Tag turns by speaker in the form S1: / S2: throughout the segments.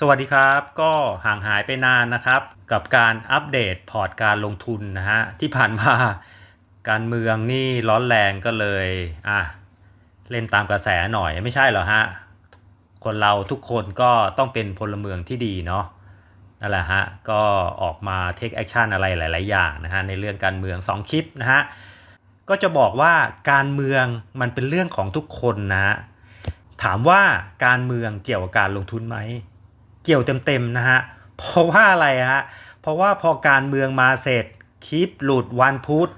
S1: สวัสดีครับ ก็ห่างหายไปนานนะครับ กับการอัปเดตพอร์ตการลงทุนนะฮะที่ผ่านมาการเมืองนี่ร้อนแรงก็เลยอะเล่นตามกระแสหน่อยไม่ใช่เหรอฮะคนเราทุกคนก็ต้องเป็นพลเมืองที่ดีเนาะนั่นแหละฮะก็ออกมาเทคแอคชั่นอะไรหลาย ๆ อย่างนะฮะในเรื่องการเมือง 2 คลิปนะฮะก็จะบอกว่าการเมืองมันเป็นเรื่องของทุกคนนะฮะถามว่าการเมืองเกี่ยวกับการลงทุนไหม เกี่ยวเต็มๆนะฮะ เพราะว่าอะไรฮะ เพราะว่าพอการเมืองมาเสร็จคลิปหลุดวันพุธ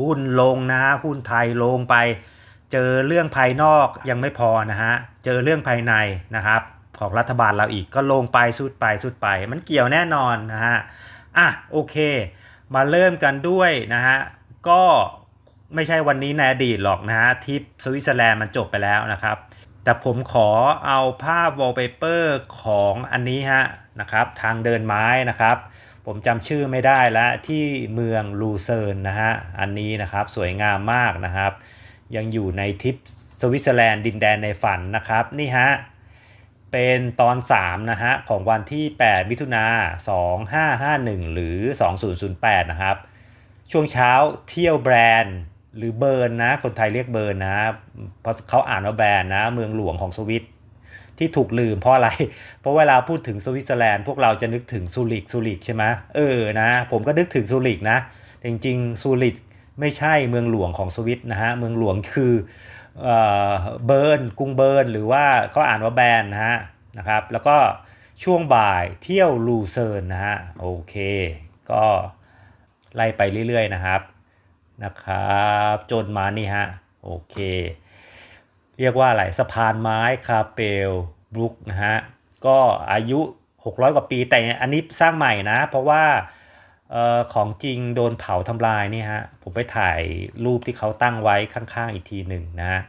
S1: หุ้นลงนะฮะหุ้นไทยลงไป เจอเรื่องภายนอกยังไม่พอนะฮะ เจอเรื่องภายในนะครับ ของรัฐบาลเราอีกก็ลงไปสุดไปสุดไป มันเกี่ยวแน่นอนนะฮะอะโอเค มาเริ่มกันด้วยนะฮะก็ไม่ใช่วันนี้ในอดีตหรอกนะฮะทิปสวิตเซอร์แลนด์มันจบไปแล้วนะครับ แต่ผมขอเอาภาพวอลเปเปอร์ของอันนี้ฮะนะครับทางเดินไม้นะครับ ผมจำชื่อไม่ได้แล้วที่เมืองลูเซิร์นนะฮะอันนี้นะครับสวยงามมากนะครับ ยังอยู่ในทริปสวิตเซอร์แลนด์ดินแดนในฝันนะครับนี่ฮะเป็นตอน 3 นะฮะ ของวันที่ 8 มิถุนา2551 หรือ 2008 นะครับ ช่วงเช้าเที่ยวแบรนด์ หรือเบิร์นนะ คนไทยเรียกเบิร์นนะ เพราะเขาอ่านว่าแบรนนะ เมืองหลวงของสวิตที่ถูกลืมเพราะอะไร เพราะเวลาพูดถึงสวิตเซอร์แลนด์พวกเราจะนึกถึงซูริกซูริกใช่ไหมเออนะ ผมก็นึกถึงซูริกนะ แต่จริงๆซูริกไม่ใช่เมืองหลวงของสวิตนะฮะ เมืองหลวงคือเอ่อเบิร์นกรุงเบิร์นหรือว่าเขาอ่านว่าแบรนนะฮะนะครับ แล้วก็ช่วงบ่ายเที่ยวลูเซิร์นนะฮะ โอเค ก็ไล่ไปเรื่อยๆนะครับ นะครับจนมานี่ฮะโอเค เรียกว่าอะไรสะพานไม้คาเปลบรุกนะฮะก็อายุ 600 กว่าปีแต่อันนี้สร้างใหม่นะ เพราะว่าออของจริงโดนเผาทำลายนี่ฮะผมไปถ่ายรูปที่เขาตั้งไว้ข้างๆอีกทีหนึ่งนะฮะ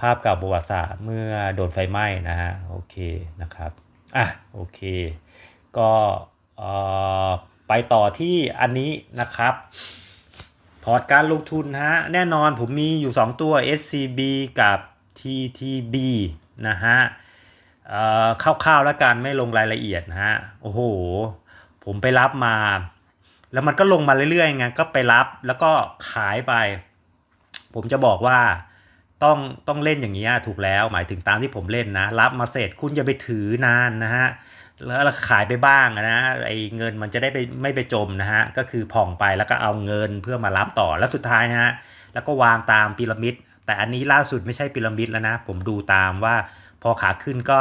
S1: ภาพเก่าประวัติศาสตร์เมื่อโดนไฟไหม้นะฮะโอเคนะครับอะโอเค ก็ไปต่อที่อันนี้นะครับ พอร์ตการลงทุนฮะแน่นอนผมมีอยู่ 2 ตัว SCB กับ TTB นะฮะเอ่อคร่าวๆแล้วกันไม่ลงรายละเอียดนะฮะโอ้โห ผมไปรับมา แล้วมันก็ลงมาเรื่อยๆไงก็ไปรับแล้วก็ขายไป ผมจะบอกว่าต้องต้องเล่นอย่างนี้ถูกแล้ว หมายถึงตามที่ผมเล่นนะ รับมาเสร็จคุณอย่าไปถือนานนะฮะ แล้วขายไปบ้างนะไอ้เงินมันจะได้ไปไม่ไปจมนะฮะก็คือผ่องไปแล้วก็เอาเงินเพื่อมารับต่อแล้วสุดท้ายนะฮะแล้วก็วางตามพีระมิด แต่อันนี้ล่าสุดไม่ใช่พีระมิดแล้วนะ ผมดูตามว่าพอขาขึ้นก็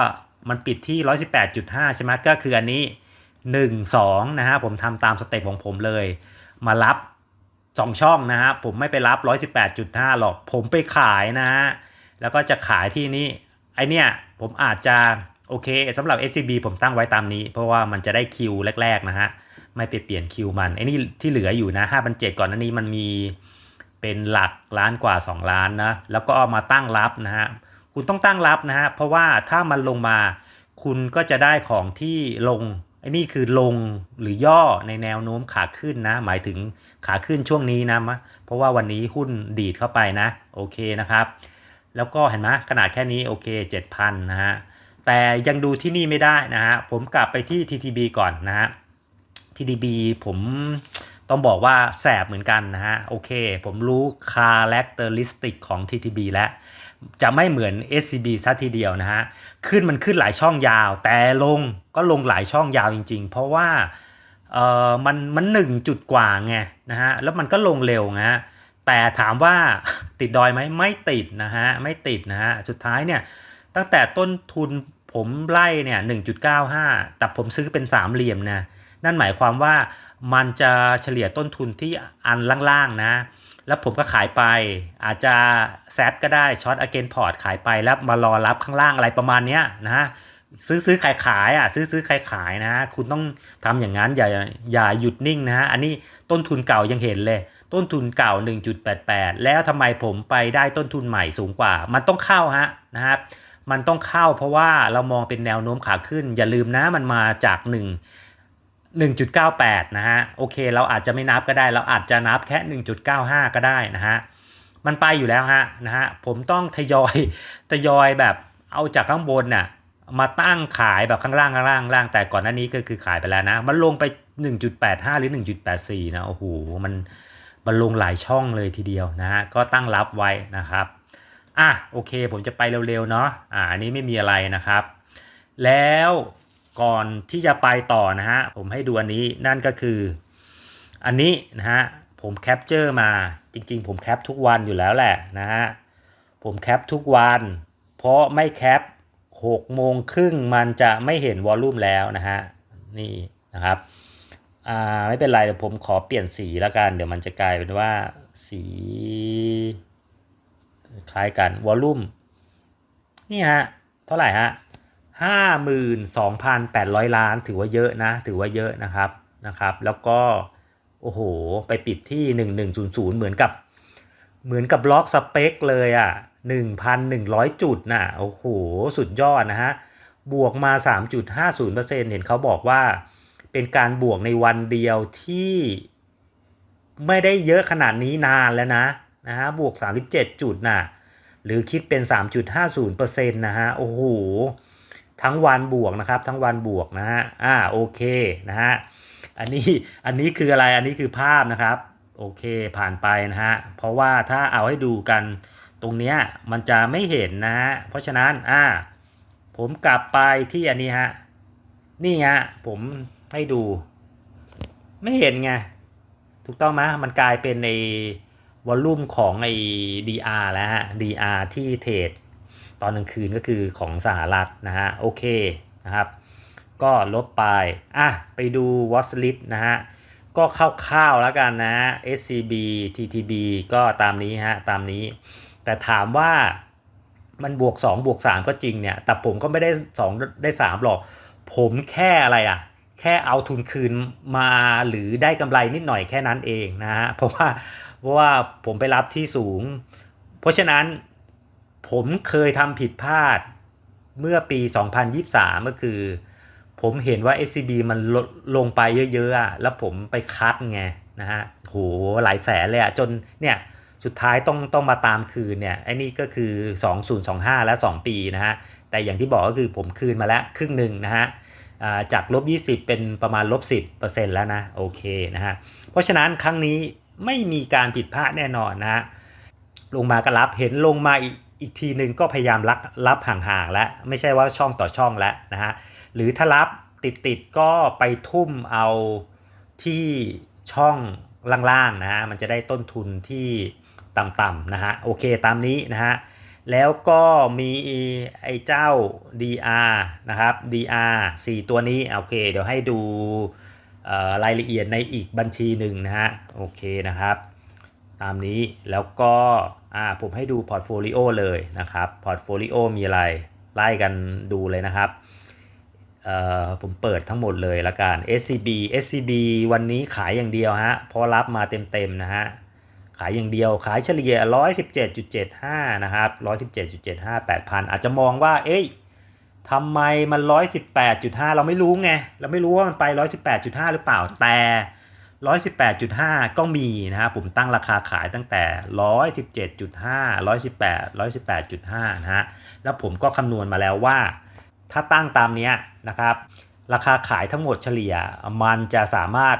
S1: มันปิดที่ 118.5 ใช่ไหมก็คืออันนี้ 1 2 นะฮะผมทำตามสเต็ปของผมเลย มารับ 2 ช่องนะฮะผมไม่ไปรับ 118.5 หรอก ผมไปขายนะฮะแล้วก็จะขายที่นี่ไอเนี่ยผมอาจจะ โอเคสำหรับ SCB ผมตั้งไว้ตามนี้ เพราะว่ามันจะได้คิวแรก ๆ นะฮะ ไม่ไปเปลี่ยนคิวมันไอ้นี่ที่เหลืออยู่นะ5 7 0 0 ก่อนหน้านี้มันมีเป็นหลักล้านกว่า 2 ล้านนะ แล้วก็เอามาตั้งรับนะฮะ คุณต้องตั้งรับนะฮะ เพราะว่าถ้ามันลงมาคุณก็จะได้ของที่ลงไอ้นี่คือลงหรือย่อในแนวโน้มขาขึ้นนะ หมายถึงขาขึ้นช่วงนี้นะมะเพราะว่าวันนี้หุ้นดีดเข้าไปนะ โอเคนะครับ แล้วก็เห็นไหมขนาดแค่นี้โอเค 7,000นะฮะ แต่ยังดูที่นี่ไม่ได้นะฮะ ผมกลับไปที่ TTB ก่อนนะฮะ TTB ผมต้องบอกว่าแสบเหมือนกันนะฮะ โอเค ผมรู้ characteristic ของ TTB แล้ว จะไม่เหมือน SCB ซะทีเดียวนะฮะ ขึ้นมันขึ้นหลายช่องยาว แต่ลงก็ลงหลายช่องยาวจริง ๆ เพราะว่าเออมันมันหนึ่งจุดกว่าไงนะฮะ แล้วมันก็ลงเร็วนะฮะ แต่ถามว่าติดดอยไหมไม่ติดนะฮะ ไม่ติดนะฮะ สุดท้ายเนี่ยตั้งแต่ต้นทุน ผมไล่เนี่ย1.95 แต่ผมซื้อเป็นสามเหลี่ยมนะนั่นหมายความว่ามันจะเฉลี่ยต้นทุนที่อันล่างๆนะ แล้วผมก็ขายไป อาจจะแซฟก็ได้ช็อตอเกนพอร์ตขายไปแล้วมารอรับข้างล่างอะไรประมาณเนี้ยนะฮะซื้อซื้อขายขายอะซื้อซื้อขายขายนะ คุณต้องทำอย่างนั้นอย่าอย่าหยุดนิ่งนะฮะอันนี้ต้นทุนเก่ายังเห็นเลย ต้นทุนเก่า 1.88 แล้วทำไมผมไปได้ต้นทุนใหม่สูงกว่า มันต้องเข้าฮะนะครับ มันต้องเข้าเพราะว่าเรามองเป็นแนวโน้มขาขึ้น อย่าลืมนะมันมาจาก 1 1.98 นะฮะ โอเค เราอาจจะไม่นับก็ได้ เราอาจจะนับแค่ 1.95 ก็ได้นะฮะ มันไปอยู่แล้วฮะนะฮะ ผมต้องทยอยทยอยแบบเอาจากข้างบนน่ะมาตั้งขายแบบข้างล่างข้างล่างล่างแต่ก่อนหน้านี้ก็คือขายไปแล้วนะ มันลงไป 1.85 หรือ 1.84 นะ โอ้โห มันมันลงหลายช่องเลยทีเดียวนะฮะ ก็ตั้งรับไว้นะครับ อะโอเค ผมจะไปเร็วๆเนาะอ่าอันนี้ไม่มีอะไรนะครับ แล้วก่อนที่จะไปต่อนะฮะผมให้ดูอันนี้นั่นก็คือ อันนี้นะฮะผมแคปเจอร์มาจริงๆ ผมแคปทุกวันอยู่แล้วแหละนะฮะผมแคปทุกวัน เพราะไม่แคป6โมงครึ่งมันจะไม่เห็นวอลลุ่มแล้วนะฮะนี่นะครับอ่าไม่เป็นไรเดี๋ยวผมขอเปลี่ยนสีแล้วกัน เดี๋ยวมันจะกลายเป็นว่าสี คล้ายกันวอลลุ่มนี่ฮะ เท่าไหร่ฮะห้าหมื่นสองพันแปดร้อยล้าน ถือว่าเยอะนะ ถือว่าเยอะนะครับนะครับ แล้วก็โอ้โห ไปปิดที่หนึ่งหนึ่งศูนย์ศูนย์เหมือนกับ เหมือนกับล็อกสเปคเลยอะ่ะ1,100จุดนะ่ะโอ้โห สุดยอดนะฮะ บวกมา3.50%เห็นเขาบอกว่า เป็นการบวกในวันเดียวที่ไม่ได้เยอะขนาดนี้นานแล้วนะ นะฮะบวก 37 จุดนะ่ะหรือคิดเป็น 3.50%นะฮะโอ้โหทั้งวันบวกนะครับ ทั้งวันบวกนะฮะอ่าโอเคนะฮะอันนี้อันนี้คืออะไรอันนี้คือภาพนะครับโอเคผ่านไปนะฮะเพราะว่าถ้าเอาให้ดูกันตรงเนี้ยมันจะไม่เห็นนะฮะเพราะฉะนั้นอ่าผมกลับไปที่อันนี้ฮะนี่ฮะผมให้ดู ไม่เห็นไงถูกต้องไหมมันกลายเป็นใน วอลลุ่มของไอ้ DR แล้วฮะ DR ที่เทรดตอนกลางคืนก็คือของสหรัฐนะฮะ โอเคนะครับ ก็ลบไป อะ ไปดู watch list นะฮะ ก็คร่าวๆแล้วกันนะ SCB TTB ก็ตามนี้ฮะ ตามนี้ แต่ถามว่ามันบวก 2 บวก 3 ก็จริงเนี่ย แต่ผมก็ไม่ได้ 2 ได้ 3 หรอก ผมแค่อะไรอะ แค่เอาทุนคืนมาหรือได้กำไรนิดหน่อยแค่นั้นเองนะฮะ เพราะว่า เพราะว่าผมไปรับที่สูง เพราะฉะนั้นผมเคยทำผิดพลาดเมื่อปี 2023 ก็คือ ผมเห็นว่า SCB มันลดลงไปเยอะๆ แล้วผมไปคัดไงนะฮะโหหลายแสนเลยอะจนเนี่ยสุดท้ายต้องต้องมาตามคืนเนี่ยไอ้นี่ก็คือ 2025 และ 2 ปีนะฮะ แต่อย่างที่บอกก็คือผมคืนมาแล้วครึ่งหนึ่งนะฮะจากลบ 20 เป็นประมาณลบ 10%แล้วนะ โอเคนะฮะ เพราะฉะนั้นครั้งนี้ ไม่มีการผิดพลาดแน่นอนนะฮะลงมาก็รับเห็นลงมาอีกอีกทีหนึ่งก็พยายามรับรับห่างๆแล้วไม่ใช่ว่าช่องต่อช่องแล้วนะฮะหรือถ้ารับติดๆก็ไปทุ่มเอาที่ช่องล่างๆนะฮะมันจะได้ต้นทุนที่ต่ำๆนะฮะโอเคตามนี้นะฮะแล้วก็มีไอ้เจ้า DR นะครับ DR 4 ตัวนี้โอเค เดี๋ยวให้ดู รายละเอียดในอีกบัญชีหนึ่งนะฮะโอเคนะครับตามนี้แล้วก็ผมให้ดูพอร์ตโฟลิโอเลยนะครับพอร์ตโฟลิโอมีอะไรไล่กันดูเลยนะครับผมเปิดทั้งหมดเลยละกัน SCB SCB วันนี้ขายอย่างเดียวฮะเพราะรับมาเต็มๆนะฮะขายอย่างเดียวขายเฉลี่ย 117.75 นะครับ 117.75 8,000 อาจจะมองว่า เอ้ย ทำไมมัน 118.5 เราไม่รู้ไง เราไม่รู้ว่ามันไป 118.5 หรือเปล่า แต่ 118.5 ก็มีนะฮะผมตั้งราคาขายตั้งแต่ 117.5 118 118.5 นะฮะ แล้วผมก็คำนวณมาแล้วว่า ถ้าตั้งตามนี้นะครับ ราคาขายทั้งหมดเฉลี่ย มันจะสามารถ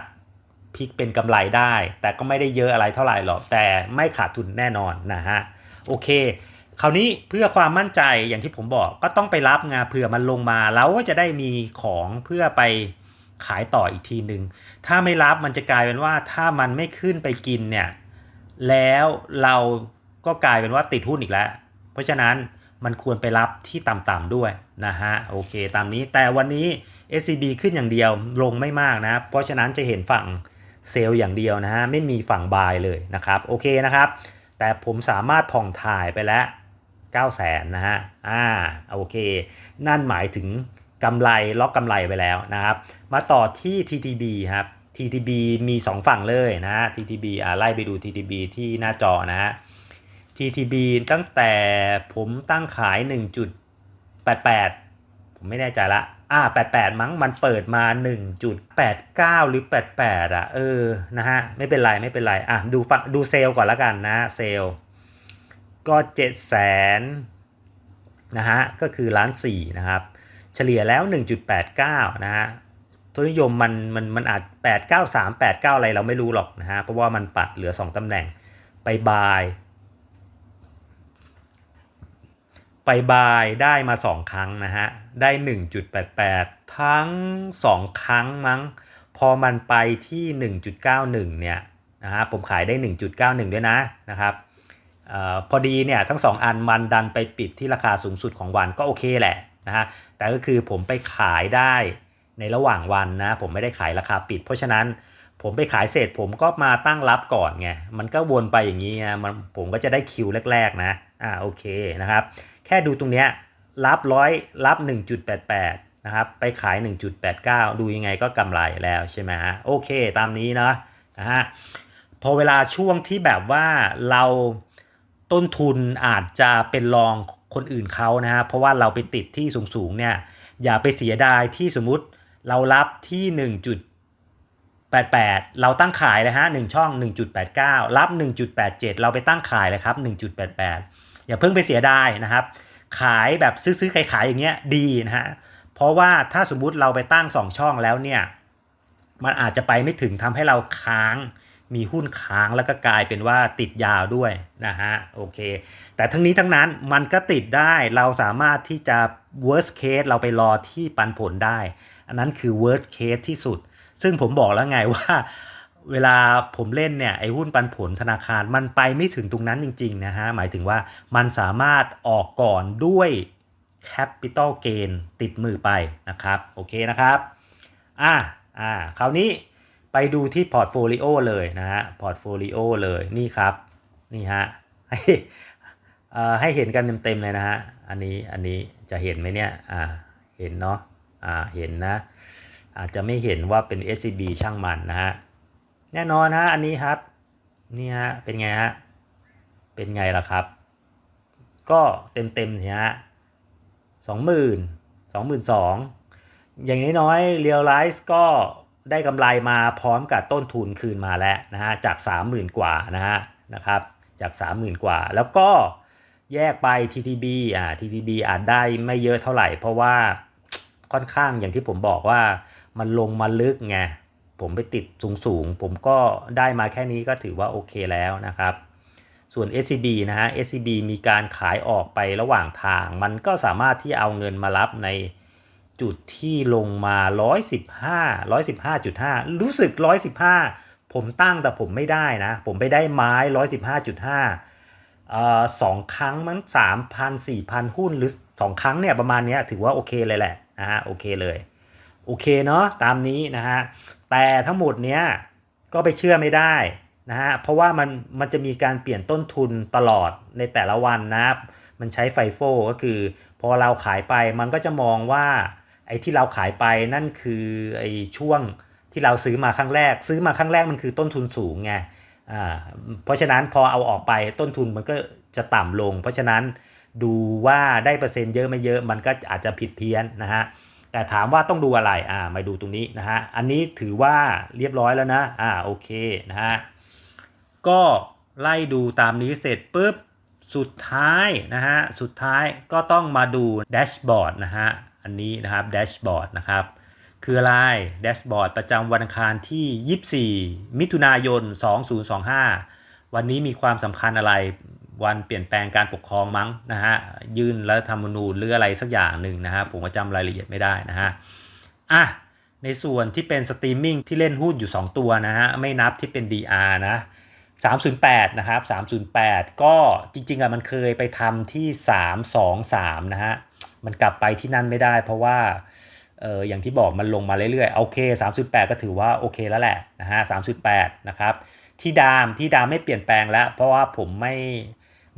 S1: พลิกเป็นกำไรได้ แต่ก็ไม่ได้เยอะอะไรเท่าไหร่หรอก แต่ไม่ขาดทุนแน่นอนนะฮะ โอเค คราวนี้เพื่อความมั่นใจอย่างที่ผมบอกก็ต้องไปรับงานเผื่อมันลงมาแล้วก็จะได้มีของเพื่อไปขายต่ออีกทีหนึ่งถ้าไม่รับมันจะกลายเป็นว่าถ้ามันไม่ขึ้นไปกินเนี่ยแล้วเราก็กลายเป็นว่าติดหุ้นอีกแล้ว เพราะฉะนั้นมันควรไปรับที่ต่ำๆด้วยนะฮะโอเคตามนี้แต่วันนี้ SCB ขึ้นอย่างเดียวลงไม่มากนะ เพราะฉะนั้นจะเห็นฝั่งเซลล์อย่างเดียวนะฮะไม่มีฝั่งบายเลยนะครับโอเคนะครับ แต่ผมสามารถผ่องถ่ายไปแล้ว 9 0 0 0 0นะฮะ อ่า โอเค นั่นหมายถึงกำไรล็อกกำไรไปแล้วนะครับ มาต่อที่ TTB ครับ TTB มี 2 ฝั่งเลยนะฮะ TTB อ่าไล่ไปดู TTB ที่หน้าจอนะฮะ TTB ตั้งแต่ผมตั้งขาย 1.88 ผมไม่แน่ใจละ อ่า 88 มั้ง มันเปิดมา 1.89 หรือ 88 อะ เออ นะฮะ ไม่เป็นไร ไม่เป็นไร อะ ดูฝั่งดูเซลก่อนละกันนะ เซล ก็7 0 0 0 0 0นะฮะก็คือล้าน4นะครับ เฉลี่ยแล้ว 1.89 นะฮะทุนนิยมมันมันมันอาจ 893 89 อะไรเราไม่รู้หรอกนะฮะเพราะว่ามันปัดเหลือ 2 ตำแหน่งไปบายไปบายได้มา 2 ครั้งนะฮะ ได้ 1.88 ทั้ง 2 ครั้งมั้ง พอมันไปที่ 1.91 เนี่ยนะฮะผมขายได้ 1.91 ด้วยนะนะครับ ออพอดีเนี่ยทั้ง 2 อันมันดันไปปิดที่ราคาสูงสุดของวันก็โอเคแหละนะฮะแต่ก็คือผมไปขายได้ในระหว่างวันนะผมไม่ได้ขายราคาปิด เพราะฉะนั้นผมไปขายเสร็จผมก็มาตั้งรับก่อนไงมันก็วนไปอย่างนี้นะมันผมก็จะได้คิวแรก ๆ นะอ่าโอเคนะครับ แค่ดูตรงเนี้ยรับร้อยรับ 1.88 นะครับ ไปขาย 1.89 ดูยังไงก็กำไรแล้วใช่ไหมฮะโอเคตามนี้นะนะฮะพอเวลาช่วงที่แบบว่าเรา ต้นทุนอาจจะเป็นรองคนอื่นเขานะฮะเพราะว่าเราไปติดที่สูงๆเนี่ยอย่าไปเสียดายที่สมมุติเรารับที่ 1.88 เราตั้งขายเลยฮะ1ช่อง 1.89 รับ 1.87 เราไปตั้งขายเลยครับ 1.88 อย่าเพิ่งไปเสียดายนะครับ ขายแบบซื้อๆขายๆอย่างเงี้ยดีนะฮะเพราะว่าถ้าสมมุติเราไปตั้ง 2 ช่องแล้วเนี่ยมันอาจจะไปไม่ถึงทำให้เราค้าง มีหุ้นค้างแล้วก็กลายเป็นว่าติดยาวด้วยนะฮะโอเค แต่ทั้งนี้ทั้งนั้นมันก็ติดได้เราสามารถที่จะ worst case เราไปรอที่ปันผลได้ อันนั้นคือ worst case ที่สุด ซึ่งผมบอกแล้วไงว่าเวลาผมเล่นเนี่ยไอ้หุ้นปันผลธนาคารมันไปไม่ถึงตรงนั้นจริงๆนะฮะ หมายถึงว่ามันสามารถออกก่อนด้วย capital gain ติดมือไปนะครับ โอเคนะครับ อ่าอ่าคราวนี้ ไปดูที่พอร์ตโฟลิโอเลยนะฮะพอร์ตโฟลิโอเลยนี่ครับนี่ฮะให้ให้เห็นกันเต็มๆเลยนะฮะอันนี้อันนี้จะเห็นไหมเนี่ยอ่าเห็นเนาะอ่าเห็นนะอาจจะไม่เห็นว่าเป็น SCB ช่างมันนะฮะแน่นอนฮะอันนี้ครับนี่ฮะเป็นไงฮะเป็นไงล่ะครับ ก็เต็มๆเนี่ยฮะสองหมื่นสองหมื่นสองอย่างน้อยๆเรียลไลซ์ก็ ได้กำไรมาพร้อมกับต้นทุนคืนมาแล้วนะฮะจาก 30,000 กว่านะฮะนะครับจาก 30,000 กว่า แล้วก็แยกไป TTB อ่า TTB อาจได้ไม่เยอะเท่าไหร่ เพราะว่าค่อนข้างอย่างที่ผมบอกว่ามันลงมาลึกไงผมไปติดสูงๆผมก็ได้มาแค่นี้ก็ถือว่าโอเคแล้วนะครับ ส่วน SCB นะฮะ SCB มีการขายออกไประหว่างทาง มันก็สามารถที่เอาเงินมารับใน จุดที่ลงมา 115 115.5 รู้สึก 115 ผมตั้งแต่ผมไม่ได้นะ ผมไปได้ไม้ 115.5อสองครั้งมัน3,000 4,000 หุ้นหรือ 2 ครั้งเนี่ยประมาณนี้ถือว่าโอเคเลยแหละนะฮะโอเคเลย โอเคเนาะตามนี้นะฮะ แต่ทั้งหมดเนี้ยก็ไปเชื่อไม่ได้นะฮะ เพราะว่ามันมันจะมีการเปลี่ยนต้นทุนตลอดในแต่ละวันนะ มันใช้ไฟโฟก็คือ พอเราขายไปมันก็จะมองว่า ไอ้ที่เราขายไปนั่นคือไอ้ช่วงที่เราซื้อมาครั้งแรก ซื้อมาครั้งแรกมันคือต้นทุนสูงไงอ่าเพราะฉะนั้นพอเอาออกไปต้นทุนมันก็จะต่ำลง เพราะฉะนั้นดูว่าได้เปอร์เซ็นต์เยอะไม่เยอะมันก็อาจจะผิดเพี้ยนนะฮะแต่ถามว่าต้องดูอะไรอ่ามาดูตรงนี้นะฮะอันนี้ถือว่าเรียบร้อยแล้วนะอ่าโอเคนะฮะก็ไล่ดูตามนี้เสร็จปุ๊บสุดท้ายนะฮะสุดท้ายก็ต้องมาดูแดชบอร์ดนะฮะ อันนี้นะครับแดชบอร์ดนะครับคืออะไรแดชบอร์ดประจำวันอังคารที่ 24 มิถุนายน 2025 วันนี้มีความสำคัญอะไรวันเปลี่ยนแปลงการปกครองมั้งนะฮะยื่นรัฐธรรมนูญหรืออะไรสักอย่างหนึ่งนะฮะผมก็จำรายละเอียดไม่ได้นะฮะอะในส่วนที่เป็นสตรีมมิ่งที่เล่นหุ้นอยู่ 2 ตัวนะฮะไม่นับที่เป็น DR นะ308นะครับ308 ก็จริงๆอะมันเคยไปทำที่ 323 นะฮะ มันกลับไปที่นั่นไม่ได้ เพราะว่าเอออย่างที่บอกมันลงมาเรื่อยๆโอเค 3.8 ก็ถือว่าโอเคแล้วแหละนะฮะ 3.8 นะครับ ที่ดามที่ดามไม่เปลี่ยนแปลงแล้ว เพราะว่าผมไม่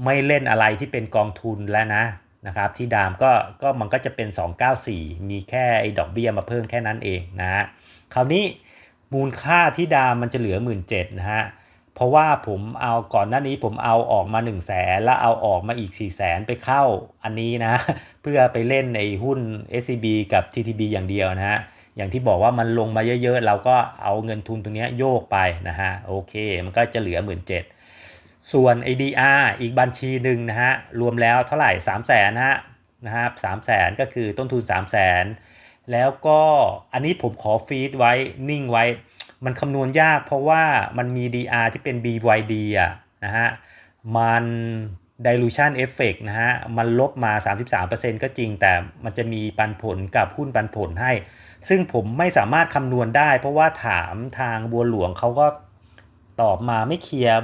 S1: ไม่เล่นอะไรที่เป็นกองทุนแล้วนะนะครับที่ดามก็ก็มันก็จะเป็น 294 มีแค่ไอ้ดอกเบี้ยมาเพิ่มแค่นั้นเองนะฮะคราวนี้มูลค่าที่ดามมันจะเหลือ 17,000นะฮะ เพราะว่าผมเอาก่อนหน้านี้ผมเอาออกมา1 0 0 0 0แสนแล้วเอาออกมาอีก4 0 0แสนไปเข้าอันนี้นะ เพื่อไปเล่นในหุ้น SCB กับ TTB อย่างเดียวนะฮะอย่างที่บอกว่ามันลงมาเยอะๆ เราก็เอาเงินทุนตรงนี้โยกไปนะฮะโอเค มันก็จะเหลือ 17,000ส่วน ADR อีกบัญชีหนึ่งนะฮะรวมแล้วเท่าไหร่ 3 0 0แสนนะฮะนะครับ3 0 0แสนก็คือต้นทุน 3 0 0แสนแล้วก็อันนี้ผมขอฟีดไว้นิ่งไว้ มันคำนวณยากเพราะว่ามันมี DR ที่เป็น BYD อะนะฮะ มัน dilution effect นะฮะ มันลบมา 33%ก็จริง แต่มันจะมีปันผลกับหุ้นปันผลให้ ซึ่งผมไม่สามารถคำนวณได้ เพราะว่าถามทางบัวหลวงเขาก็ตอบมาไม่เคลียร์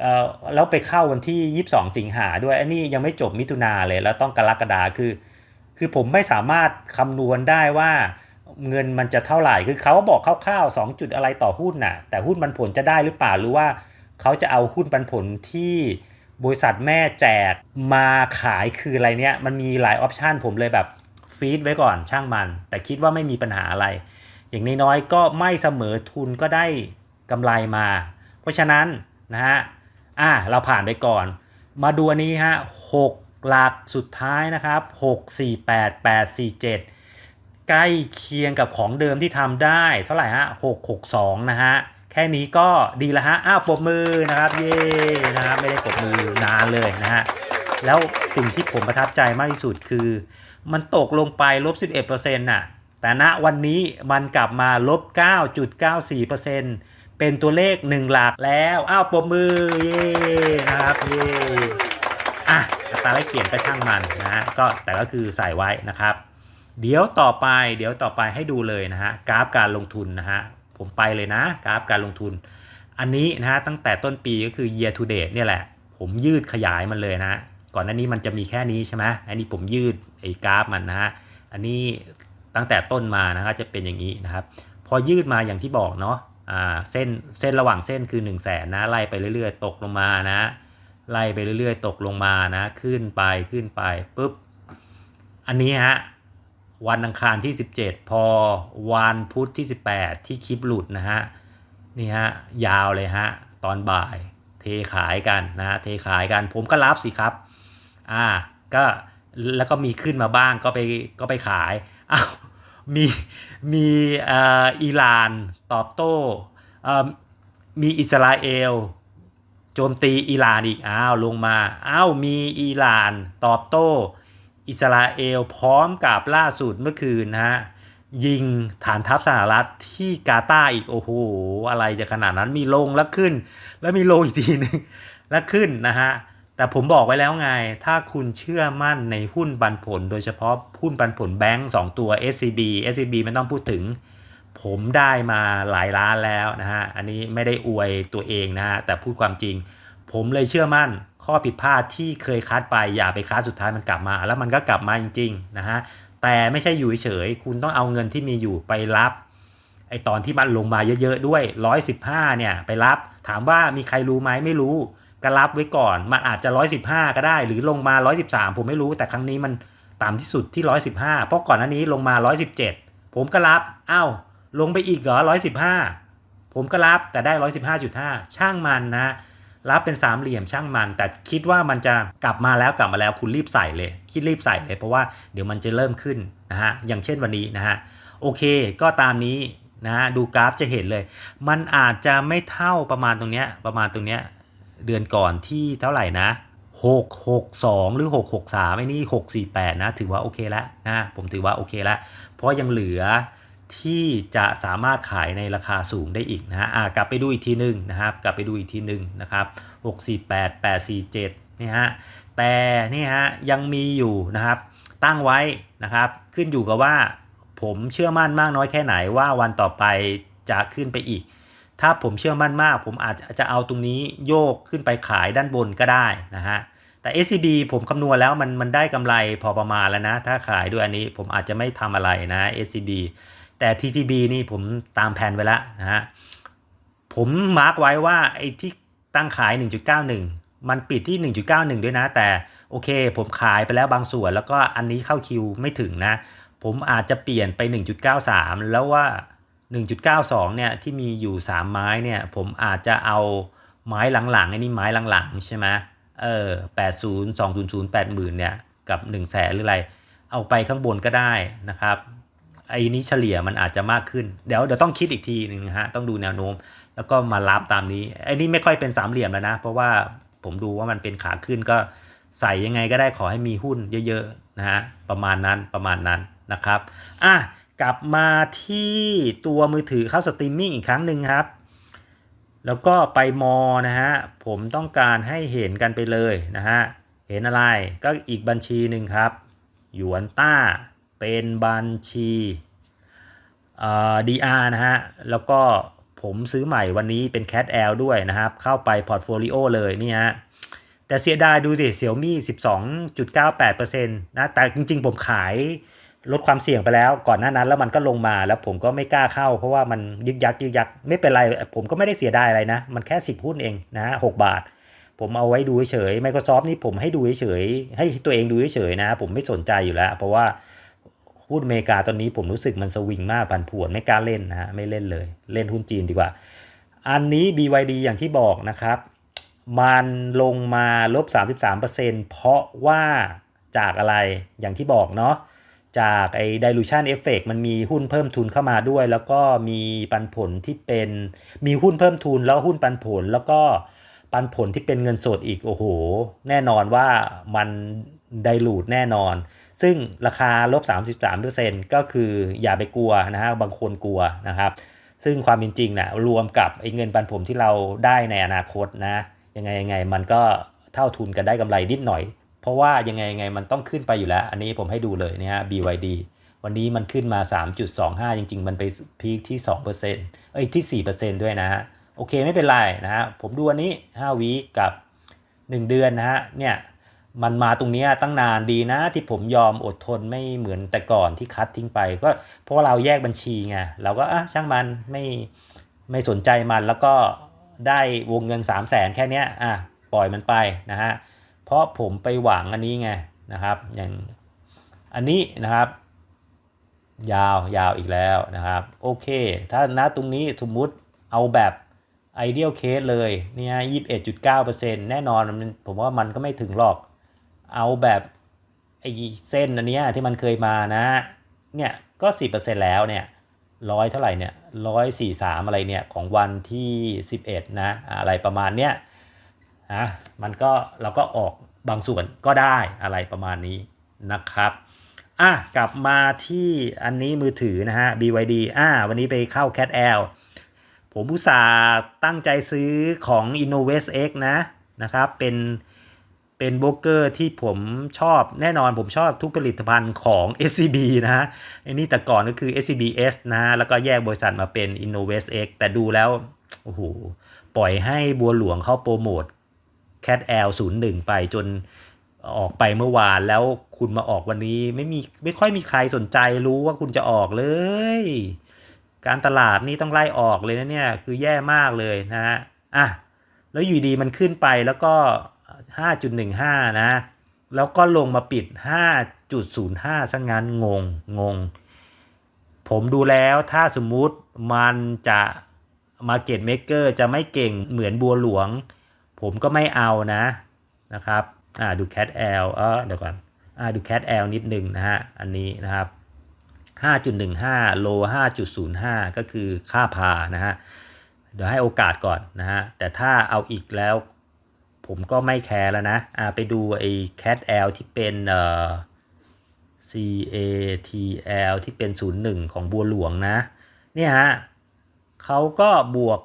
S1: เออแล้วไปเข้าวันที่ 22 สิงหาด้วย อันนี้ยังไม่จบมิถุนาเลย แล้วต้องกรกฎาคือ คือผมไม่สามารถคำนวณได้ว่า เงินมันจะเท่าไหร่ คือเขาบอกคร่าวๆ2จุดอะไรต่อหุ้นน่ะ แต่หุ้นปันผลจะได้หรือเปล่า หรือว่าเขาจะเอาหุ้นปันผลที่บริษัทแม่แจกมาขายคืออะไรเนี้ยมันมีหลายออปชันผมเลยแบบฟีดไว้ก่อนช่างมัน แต่คิดว่าไม่มีปัญหาอะไร อย่างน้อยๆก็ไม่เสมอทุนก็ได้กำไรมา เพราะฉะนั้นนะฮะ อะเราผ่านไปก่อน มาดูอันนี้ฮะหกหลักสุดท้ายนะครับ 6 4 8 8 4 7 ใกล้เคียงกับของเดิมที่ทำได้เท่าไหร่ฮะ6 6 2 นะฮะ แค่นี้ก็ดีแล้วฮะ อ้าวปรบมือนะครับ เย่นะครับไม่ได้ปรบมือนานเลยนะฮะ แล้วสิ่งที่ผมประทับใจมากที่สุดคือ มันตกลงไปลบ 11%น่ะ แต่ณวันนี้มันกลับมาลบ 9.94%เป็นตัวเลข 1 หลักแล้ว อ้าวปรบมือ เย่นะครับ เย่อะอัตราแลกเปลี่ยนก็ช่างมันนะฮะก็แต่ก็คือใส่ไว้นะครับ เดี๋ยวต่อไปเดี๋ยวต่อไปให้ดูเลยนะฮะกราฟการลงทุนนะฮะผมไปเลยนะกราฟการลงทุน อันนี้นะฮะตั้งแต่ต้นปีก็คือ year to date เนี่ยแหละ ผมยืดขยายมันเลยนะ ก่อนหน้านี้มันจะมีแค่นี้ใช่ไหมอันนี้ผมยืดไอ้กราฟมันนะฮะอันนี้ตั้งแต่ต้นมานะก็จะเป็นอย่างนี้นะครับ พอยืดมาอย่างที่บอกเนาะอ่าเส้นเส้นระหว่างเส้นคือ 1 0 0 0 0แสนนะไล่ไปเรื่อยๆ ตกลงมานะ ไล่ไปเรื่อยๆ ตกลงมานะ ขึ้นไปขึ้นไปปุ๊บอันนี้ฮะ วันอังคารที่ 17 พอวันพุธที่ 18 ที่คลิปหลุดนะฮะนี่ฮะยาวเลยฮะตอนบ่ายเทขายกันนะฮะเทขายกันผมก็รับสิครับอ่าก็แล้วก็มีขึ้นมาบ้างก็ไปก็ไปขายอ้าวมีมีอิหร่านตอบโต้มีอิสราเอลโจมตีอิหร่านอีกอ้าวลงมาอ้าวมีอิหร่านตอบโต้ อิสราเอลพร้อมกับล่าสุดเมื่อคืนนะฮะยิงฐานทัพสหรัฐที่กาตาร์อีกโอ้โหอะไรจะขนาดนั้นมีลงแล้วขึ้น แล้วมีลงอีกทีหนึงแล้วขึ้นนะฮะแต่ผมบอกไว้แล้วไง ถ้าคุณเชื่อมั่นในหุ้นปันผล โดยเฉพาะหุ้นปันผลแบงก์2ตัว SCB SCB ไม่ต้องพูดถึง ผมได้มาหลายล้านแล้วนะฮะ อันนี้ไม่ได้อวยตัวเองนะฮะ แต่พูดความจริง ผมเลยเชื่อมั่น ข้อผิดพลาดที่เคยคัดไปอย่าไปคัดสุดท้ายมันกลับมา แล้วมันก็กลับมาจริงๆนะฮะแต่ไม่ใช่อยู่เฉยคุณต้องเอาเงินที่มีอยู่ไปรับไอตอนที่มันลงมาเยอะๆด้วย 115 เนี่ยไปรับ ถามว่ามีใครรู้ไหมไม่รู้ก็รับไว้ก่อน มันอาจจะ 115 ก็ได้ หรือลงมา 113 ผมไม่รู้ แต่ครั้งนี้มันต่ำที่สุดที่ 115 เพราะก่อนหน้านี้ลงมา 117 ผมก็รับอ้าวลงไปอีกเหรอ 115 ผมก็รับแต่ได้ 115.5 ช่างมันนะ รับเป็นสามเหลี่ยมช่างมัน แต่คิดว่ามันจะกลับมาแล้วกลับมาแล้วคุณรีบใส่เลยคิดรีบใส่เลย เพราะว่าเดี๋ยวมันจะเริ่มขึ้นนะฮะอย่างเช่นวันนี้นะฮะโอเคก็ตามนี้นะฮะดูกราฟจะเห็นเลย มันอาจจะไม่เท่าประมาณตรงเนี้ยประมาณตรงเนี้ยเดือนก่อนที่เท่าไหร่นะ662 หรือ 663ไอ้นี่ 648 นะ ถือว่าโอเคแล้วนะ ผมถือว่าโอเคแล้ว เพราะยังเหลือ ที่จะสามารถขายในราคาสูงได้อีกนะฮะกลับไปดูอีกทีหนึ่งนะครับ กลับไปดูอีกทีหนึ่งนะครับ648 847นี่ฮะ แต่นี่ฮะยังมีอยู่นะครับ ตั้งไว้นะครับ ขึ้นอยู่กับว่าผมเชื่อมั่นมากน้อยแค่ไหนว่าวันต่อไปจะขึ้นไปอีก ถ้าผมเชื่อมั่นมาก ผมอาจจะจะเอาตรงนี้โยกขึ้นไปขายด้านบนก็ได้นะฮะแต่ SCB ผมคำนวณแล้วมันมันได้กำไรพอประมาณแล้วนะ ถ้าขายด้วยอันนี้ผมอาจจะไม่ทำอะไรนะ SCB แต่ TTB นี่ผมตามแผนไว้แล้วนะฮะ ผมมาร์กไว้ว่าไอ้ที่ตั้งขาย 1.91 มันปิดที่ 1.91 ด้วยนะ แต่โอเค ผมขายไปแล้วบางส่วน แล้วก็อันนี้เข้าคิวไม่ถึงนะ ผมอาจจะเปลี่ยนไป 1.93 แล้วว่า 1.92 เนี่ยที่มีอยู่ 3 ไม้เนี่ย ผมอาจจะเอาไม้หลังๆไอ้นี่ไม้หลังๆใช่ไหมเออ80 200 80,000เนี่ยกับ1 0 0 0 0แสนหรืออะไร เอาไปข้างบนก็ได้นะครับ ไอ้นี้เฉลี่ยมันอาจจะมากขึ้น เดี๋ยวเดี๋ยวต้องคิดอีกทีหนึ่งฮะต้องดูแนวโน้ม แล้วก็มารับตามนี้ไอ้นี่ไม่ค่อยเป็นสามเหลี่ยมแล้วนะ เพราะว่าผมดูว่ามันเป็นขาขึ้นก็ใส่ยังไงก็ได้ขอให้มีหุ้นเยอะๆนะฮะประมาณนั้นประมาณนั้นนะครับอะกลับมาที่ตัวมือถือเข้าสตรีมมิ่งอีกครั้งหนึ่งครับ แล้วก็ไปมอนะฮะผมต้องการให้เห็นกันไปเลยนะฮะเห็นอะไรก็อีกบัญชีหนึ่งครับหยวนต้า เป็นบัญชีเอ่อ DR นะฮะ แล้วก็ผมซื้อใหม่วันนี้เป็น Cat L ด้วยนะครับ เข้าไปพอร์ตโฟลิโอเลยนี่ฮะ แต่เสียดายดูดิเสี่ยวมี่12.98%นะ แต่จริงๆ ผมขายลดความเสี่ยงไปแล้ว ก่อนหน้านั้นแล้วมันก็ลงมาแล้วผมก็ไม่กล้าเข้า เพราะว่ามันยึกยักยึกยักไม่เป็นไร ผมก็ไม่ได้เสียดายอะไรนะ มันแค่ 10 หุ้นเองนะฮะ6บาท ผมเอาไว้ดูเฉย Microsoft นี่ผมให้ดูเฉยให้ตัวเองดูเฉยนะ ผมไม่สนใจอยู่แล้ว เพราะว่า หุ้นอเมริกาตอนนี้ผมรู้สึกมันสวิงมากผันผวนไม่กล้าเล่นนะฮะไม่เล่นเลย เล่นหุ้นจีนดีกว่า อันนี้ BYD อย่างที่บอกนะครับ มันลงมาลบ 33%เพราะว่าจากอะไรอย่างที่บอกเนาะจากไอ้ dilution effect มันมีหุ้นเพิ่มทุนเข้ามาด้วย แล้วก็มีปันผลที่เป็นมีหุ้นเพิ่มทุนแล้วหุ้นปันผลแล้วก็ปันผลที่เป็นเงินสดอีก โอ้โห แน่นอนว่ามันไดลูดแน่นอน ซึ่งราคาลบ33%ก็คืออย่าไปกลัวนะฮะบางคนกลัวนะครับ ซึ่งความเป็นจริงนะ่ะรวมกับไอ้เงินปันผลที่เราได้ในอนาคตนะยังไงยังไงมันก็เท่าทุนกันได้กำไรนิดหน่อย เพราะว่ายังไงยังไงมันต้องขึ้นไปอยู่แล้ว อันนี้ผมให้ดูเลยนะฮะ BYD วันนี้มันขึ้นมา 3.25 จริง ๆ มันไปพีคที่2%เอ้ยที่4%ด้วยนะฮะโอเคไม่เป็นไรนะฮะผมดูอันนี้5วีกับ 1 เดือนนะฮะเนี่ย มันมาตรงนี้ตั้งนานดีนะที่ผมยอมอดทนไม่เหมือนแต่ก่อนที่คัดทิ้งไป ก็เพราะเราแยกบัญชีไงเราก็อะช่างมันไม่ไม่สนใจมันแล้วก็ได้วงเงิน 3 0 0แสนแค่นี้อะปล่อยมันไปนะฮะเพราะผมไปหวังอันนี้ไงนะครับอย่างอันนี้นะครับ ยาวยาวอีกแล้วนะครับ โอเค ถ้าณตรงนี้สมมุติเอาแบบไอเดียลเคสเลยเนี่ยยี่สิบเอ็ดจุดเก้าเปอร์เซ็นต์แน่นอนผมว่ามันก็ไม่ถึงหรอก เอาแบบไอเส้นอันนี้ที่มันเคยมานะ เนี่ยก็สิบเปอร์เซ็นต์แล้วเนี่ยร้อยเท่าไหร่เนี่ยร้อยสี่สามอะไรเนี่ยของวันที่สิบเอ็ดนะอะไรประมาณเนี้ยนะมันก็เราก็ออกบางส่วนก็ได้อะไรประมาณนี้นะครับอะกลับมาที่อันนี้มือถือนะฮะ BYD อ่าวันนี้ไปเข้า Cat L ผมอุตส่าห์ตั้งใจซื้อของ Innovest X นะนะครับเป็น เป็นโบรกเกอร์ที่ผมชอบแน่นอนผมชอบทุกผลิตภัณฑ์ของ SCB นะฮะอันนี้แต่ก่อนก็คือ SCBS นะแล้วก็แยกบริษัทมาเป็น Innovest X แต่ดูแล้วโอ้โหปล่อยให้บัวหลวงเข้าโปรโมท Cat L 01 ไปจนออกไปเมื่อวานแล้วคุณมาออกวันนี้ไม่มีไม่ค่อยมีใครสนใจรู้ว่าคุณจะออกเลย การตลาดนี่ต้องไล่ออกเลยนะเนี่ย คือแย่มากเลยนะฮะอะแล้วอยู่ดีมันขึ้นไปแล้วก็ 5.15 นะ แล้วก็ลงมาปิด 5.05ซะงั้นงงงง ผมดูแล้วถ้าสมมุติมันจะ Market Maker จะไม่เก่งเหมือนบัวหลวง ผมก็ไม่เอานะนะครับอ่าดู Cat L เออเดี๋ยวก่อนอ่าดู Cat L นิดหนึ่งนะฮะ อันนี้นะครับ 5.15 โล 5.05 ก็คือค่าพานะฮะ เดี๋ยวให้โอกาสก่อนนะฮะ แต่ถ้าเอาอีกแล้ว ผมก็ไม่แคร์แล้วนะอ่าไปดูไอ้ Cat L ที่เป็นเอ่อ CATL ที่เป็น 01 ของบัวหลวงนะ เนี่ยฮะเขาก็บวก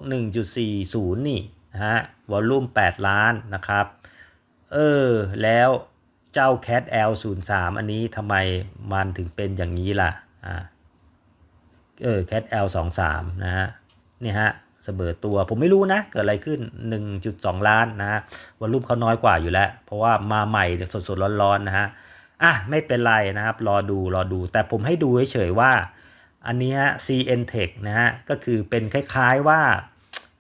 S1: 1.40 นี่นะฮะ วอลลุ่ม 8 ล้านนะครับ เออ แล้วเจ้า Cat L03 อันนี้ทำไมมันถึงเป็นอย่างนี้ล่ะ อ่า เออ Cat L23 นะฮะ เนี่ยฮะ เสมอตัวผมไม่รู้นะ เกิดอะไรขึ้น 1.2 ล้านนะฮะวอลลุ่มเขาน้อยกว่าอยู่แล้ว เพราะว่ามาใหม่สดๆร้อนๆนะฮะอะไม่เป็นไรนะครับ รอดูรอดู แต่ผมให้ดูเฉยๆว่า อันนี้ฮะ CN Tech นะฮะก็คือเป็นคล้ายๆว่า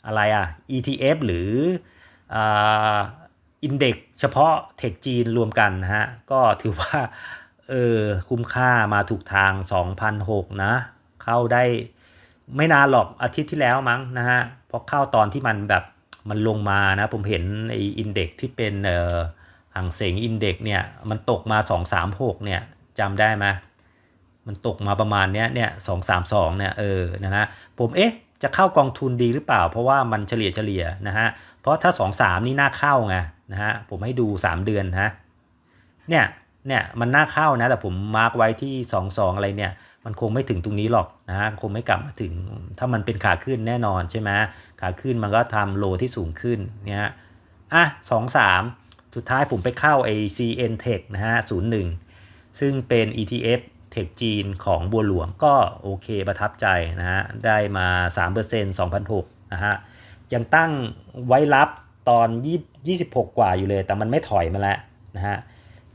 S1: อะไรอะ ETF หรืออ่าอินเด็กเฉพาะเทคจีนรวมกันนะฮะก็ถือว่าเออคุ้มค่ามาถูกทาง 2,006 นะ เข้าได้ ไม่นานหรอกอาทิตย์ที่แล้วมั้งนะฮะพอเข้าตอนที่มันแบบมันลงมานะผมเห็นไออินเด็กที่เป็นเอ่อห่างเสงอินเด็กเนี่ยมันตกมา 236เนี่ยจำได้ไหมมันตกมาประมาณเนี้ยเนี่ย232เนี่ยเออนะฮะผมเอ๊ะจะเข้ากองทุนดีหรือเปล่า เพราะว่ามันเฉลี่ยเฉลี่ยนะฮะเพราะถ้า 2 3 นี่น่าเข้าไงนะฮะผมให้ดู 3 เดือนนะเนี่ยเนี่ยมันน่าเข้านะแต่ผมมาร์กไว้ที่2อสองอะไรเนี่ย มันคงไม่ถึงตรงนี้หรอกนะฮะคงไม่กลับมาถึง ถ้ามันเป็นขาขึ้นแน่นอนใช่ไหมขาขึ้นมันก็ทำโลที่สูงขึ้นเนี่ยอะสองสามสุดท้ายผมไปเข้าไอ CN Tech นะฮะศูนย์หนึ่งซึ่งเป็น ETF เทคจีนของบัวหลวงก็โอเคประทับใจนะฮะ ได้มา 3% 2,006นะฮะ ยังตั้งไว้รับตอน 26 กว่าอยู่เลย แต่มันไม่ถอยมาแล้วนะฮะ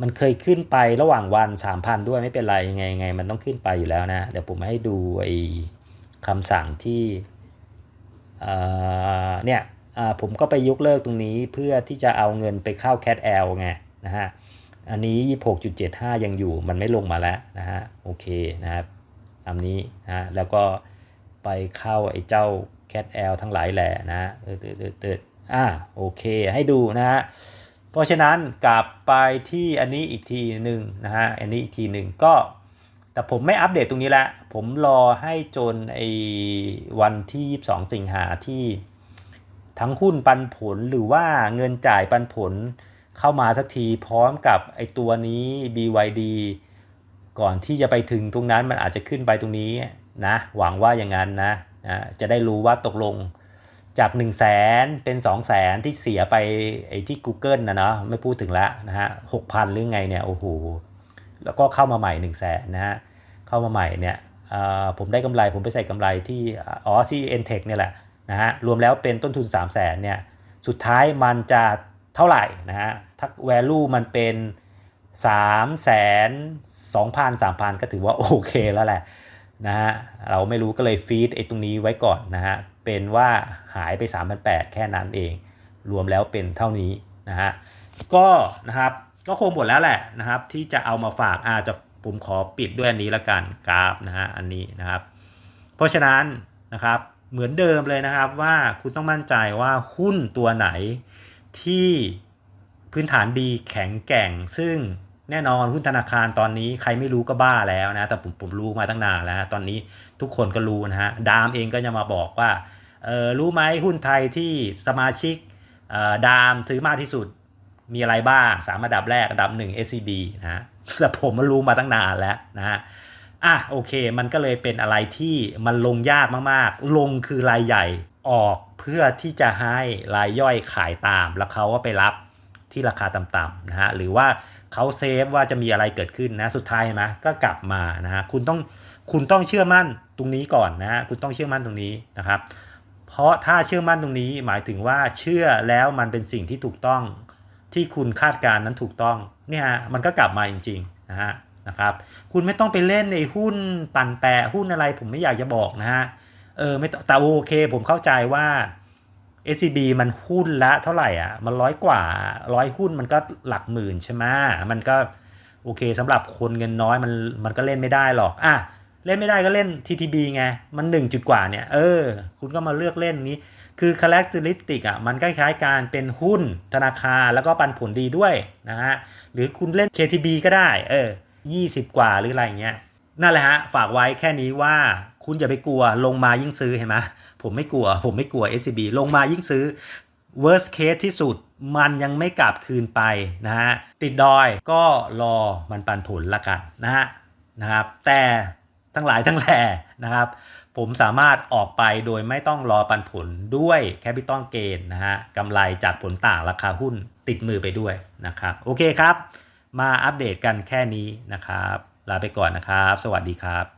S1: มันเคยขึ้นไประหว่างวัน 3,000 ด้วยไม่เป็นไรยังไงยังไง มันต้องขึ้นไปอยู่แล้วนะ เดี๋ยวผมให้ดูไอ้คำสั่งที่เนี่ยผมก็ไปยกเลิกตรงนี้เพื่อที่จะเอาเงินไปเข้า Cat L ไงนะฮะ อันนี้ 26.75 ยังอยู่มันไม่ลงมาแล้วนะฮะ โอเคนะครับตามนี้นะ แล้วก็ไปเข้าไอ้เจ้า cat l ทั้งหลายแหล่นะเออเออเอออ่าโอเคให้ดูนะฮะ เพราะฉะนั้นกลับไปที่อันนี้อีกทีหนึ่งนะฮะอันนี้อีกทีหนึ่งก็ แต่ผมไม่อัปเดตตรงนี้ละ ผมรอให้จนไอ้วันที่ 22 สิงหาที่ทั้งหุ้นปันผลหรือว่าเงินจ่ายปันผลเข้ามาสักทีพร้อมกับไอ้ตัวนี้ BYD ก่อนที่จะไปถึงตรงนั้นมันอาจจะขึ้นไปตรงนี้นะหวังว่าอย่างนั้นนะนะจะได้รู้ว่าตกลง จาก1 0 0 0 0แสนเป็น 2 0 0แสนที่เสียไปไอ้ที่ Google นะเนาะไม่พูดถึงแล้วนะฮะหกพันหรือไงเนี่ยโอ้โหแล้วก็เข้ามาใหม่1 0 0 0 0แสนนะฮะเข้ามาใหม่เนี่ยผมได้กำไรผมไปใส่กำไรที่อ๋อซีเอ็นเทคเนี่ยแหละนะฮะรวมแล้วเป็นต้นทุน 3 0 0แสนเนี่ยสุดท้ายมันจะเท่าไหร่นะฮะถ้า value มันเป็น3แสน2,000 3,000 ก็ถือว่าโอเคแล้วแหละนะฮะเราไม่รู้ก็เลยฟีดไอ้ตรงนี้ไว้ก่อนนะฮะ เป็นว่าหายไป 3,800 แค่นั้นเอง รวมแล้วเป็นเท่านี้นะฮะก็นะครับก็คงหมดแล้วแหละนะครับที่จะเอามาฝากอาจะผมขอปิดด้วยอันนี้ละกันกราฟนะฮะอันนี้นะครับ เพราะฉะนั้นนะครับเหมือนเดิมเลยนะครับว่าคุณต้องมั่นใจว่าหุ้นตัวไหนที่พื้นฐานดีแข็งแกร่งซึ่ง แน่นอนหุ้นธนาคารตอนนี้ใครไม่รู้ก็บ้าแล้วนะ แต่ผมผมรู้มาตั้งนานแล้ว ตอนนี้ทุกคนก็รู้นะฮะ ดามเองก็จะมาบอกว่า เออรู้ไหมหุ้นไทยที่สมาชิกดามซื้อมากที่สุดมีอะไรบ้างสามอันดับแรกอันดับหนึ่ง SCB นะแต่ผมมารู้มาตั้งนานแล้วนะฮะอะโอเค มันก็เลยเป็นอะไรที่มันลงยากมากๆ ลงคือรายใหญ่ออกเพื่อที่จะให้รายย่อยขายตาม แล้วเขาก็ไปรับที่ราคาต่ำๆนะฮะหรือว่า เขาเซฟว่าจะมีอะไรเกิดขึ้นนะสุดท้ายนะก็กลับมานะฮะคุณต้องคุณต้องเชื่อมั่นตรงนี้ก่อนนะคุณต้องเชื่อมั่นตรงนี้นะครับ เพราะถ้าเชื่อมั่นตรงนี้หมายถึงว่าเชื่อแล้วมันเป็นสิ่งที่ถูกต้องที่คุณคาดการนั้นถูกต้องเนี่ยมันก็กลับมาจริงๆนะฮะนะครับคุณไม่ต้องไปเล่นในหุ้นปั่นแปะหุ้นอะไรผมไม่อยากจะบอกนะฮะเออไม่แต่โอเคผมเข้าใจว่า SCB มันหุ้นละเท่าไหร่อะ มันร้อยกว่าร้อยหุ้นมันก็หลักหมื่นใช่ไหมมันก็โอเคสำหรับคนเงินน้อยมันมันก็เล่นไม่ได้หรอกอะเล่นไม่ได้ก็เล่น TTB ไง มันหนึ่งจุดกว่าเนี่ย เออ คุณก็มาเลือกเล่นนี้ คือ characteristic อะ มันคล้ายๆการเป็นหุ้นธนาคารแล้วก็ปันผลดีด้วยนะฮะ หรือคุณเล่น KTB ก็ได้ เออ 20 กว่าหรืออะไรเงี้ย นั่นแหละฮะ ฝากไว้แค่นี้ว่า คุณอย่าไปกลัว ลงมายิ่งซื้อเห็นไหมผมไม่กลัว ผมไม่กลัว SCB ลงมายิ่งซื้อ worst case ที่สุดมันยังไม่กลับคืนไปนะฮะติดดอยก็รอมันปันผลละกันนะฮะนะครับ แต่ทั้งหลายทั้งแหล่นะครับ ผมสามารถออกไปโดยไม่ต้องรอปันผลด้วยแคปิตอลเกนนะฮะกำไรจากผลต่างราคาหุ้นติดมือไปด้วยนะครับ โอเคครับ มาอัปเดตกันแค่นี้นะครับ ลาไปก่อนนะครับ สวัสดีครับ